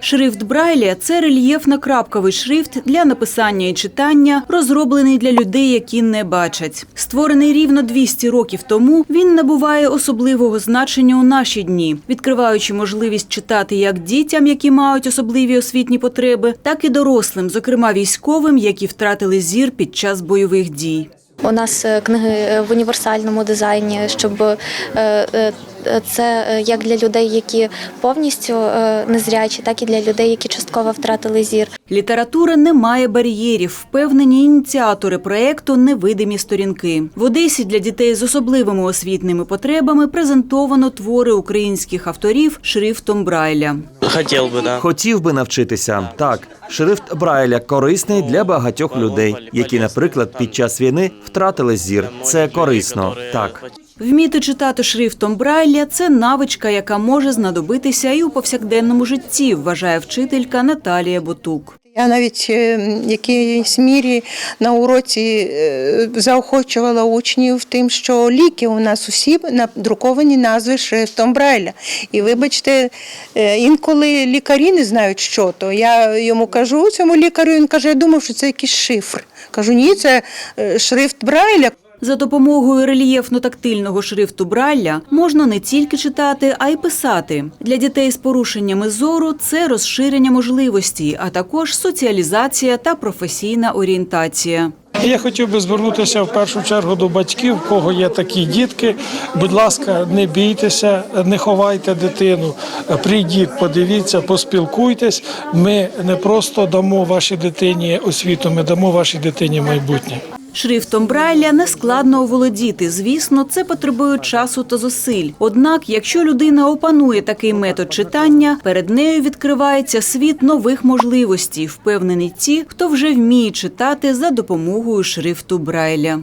Шрифт Брайля – це рельєфно-крапковий шрифт для написання і читання, розроблений для людей, які не бачать. Створений рівно 200 років тому, він набуває особливого значення у наші дні, відкриваючи можливість читати як дітям, які мають особливі освітні потреби, так і дорослим, зокрема військовим, які втратили зір під час бойових дій. У нас е, книги в універсальному дизайні, щоб е, е, це е, як для людей, які повністю е, незрячі, так і для людей, які частково втратили зір. Література не має бар'єрів, впевнені ініціатори проекту «Невидимі сторінки». В Одесі для дітей з особливими освітними потребами презентовано твори українських авторів шрифтом Брайля. Хотел бы, да. Хотів би навчитися. Так, шрифт Брайля корисний для багатьох людей, які, наприклад, під час війни втратили зір. Це корисно. Так. Вміти читати шрифтом Брайля – це навичка, яка може знадобитися і у повсякденному житті, вважає вчителька Наталія Ботук. Я навіть е, в якійсь мірі на уроці е, заохочувала учнів тим, що ліки у нас усі надруковані назви шрифтом Брайля. І вибачте, е, інколи лікарі не знають, що то. Я йому кажу цьому лікарю, він каже, я думав, що це якийсь шифр. Кажу, ні, це шрифт Брайля. За допомогою рельєфно-тактильного шрифту Брайля можна не тільки читати, а й писати. Для дітей з порушеннями зору це розширення можливостей, а також соціалізація та професійна орієнтація. Я хотів би звернутися в першу чергу до батьків, в кого є такі дітки. Будь ласка, не бійтеся, не ховайте дитину. Прийдіть, подивіться, поспілкуйтесь. Ми не просто дамо вашій дитині освіту, ми дамо вашій дитині майбутнє. Шрифтом Брайля нескладно оволодіти. Звісно, це потребує часу та зусиль. Однак, якщо людина опанує такий метод читання, перед нею відкривається світ нових можливостей, впевнені ті, хто вже вміє читати за допомогою шрифту Брайля.